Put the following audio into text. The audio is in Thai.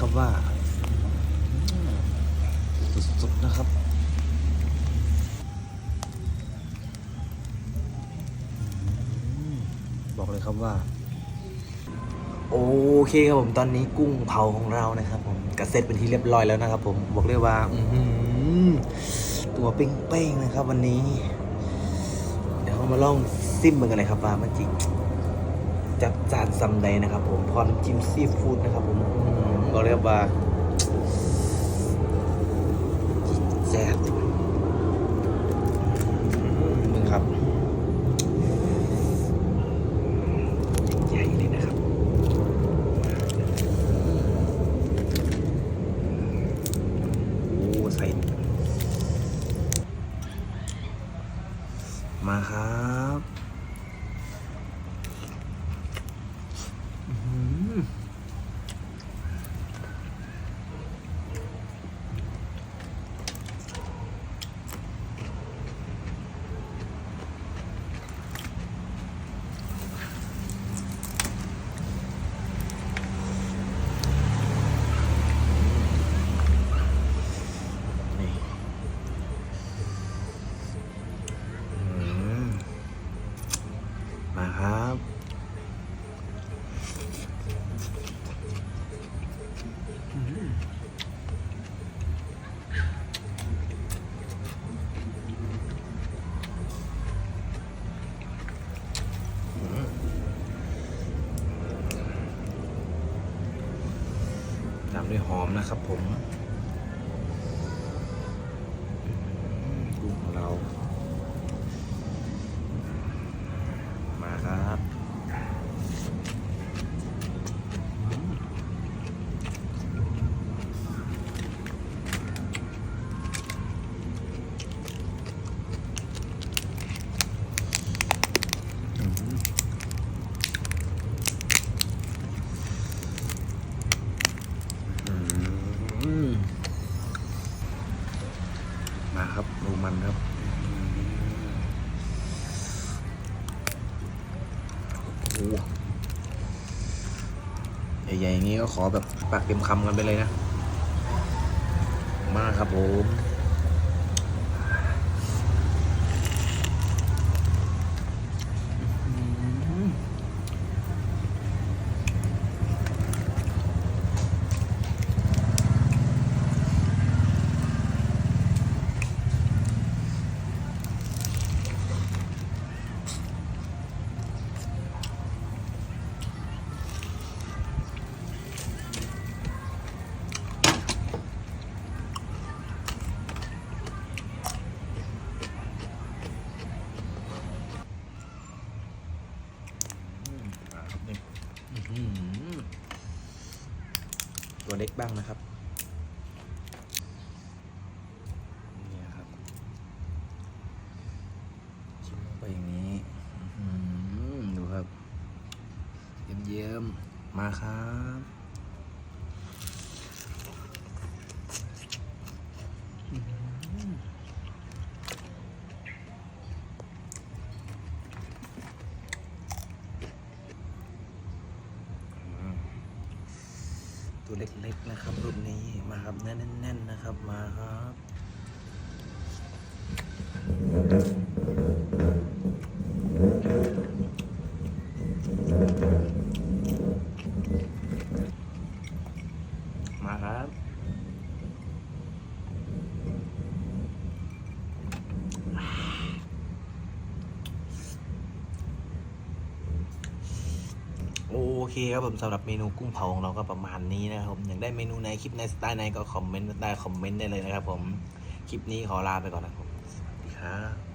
ครับว่าสุดๆนะครับบอกเลยครับว่า โอเคครับผมตอนนี้กุ้งเผาของเรานะครับ ผมกระเซ็ตเป็นที่เรียบร้อยแล้วนะครับ ผมบอกเลยว่าอืตัวเป้งๆนะครับ วันนี้ เดี๋ยวเรามาลองซิมเหมือนกันเลยครับว่ามันจิจัดจานซัมใดนะครับ ผมพร้อมจิ้มซีฟู้ดนะครับ ผม กเลยกว่าแซ่บมึงครับใหญ่เลยนะครับ โอ้ใส่มาครับ ตามด้วยหอมนะครับผมกุ้งของเรา มาครับ อืม มาครับดูมันครับโอ้ใหญ่ๆอย่างนี้ก็ขอแบบปากเต็มคำกันไปเลยนะ มาครับผม ตัวเล็กบ้างนะครับนี่ครับชิมลงไปอย่างนี้ดูครับเยิ้มๆมาครับ ตัวเล็กๆนะครับรูปนี้มาครับแน่นๆนะครับมาครับ มาครับ โอ เคครับผมสำหรับเมนูกุ้งเผาของเราก็ประมาณนี้นะครับผมอยากได้เมนูในคลิปในสไตล์ไหนก็คอมเมนต์ใต้คอมเมนต์ได้เลยนะครับผม คลิปนี้ขอลาไปก่อนนะครับสวัสดีครับ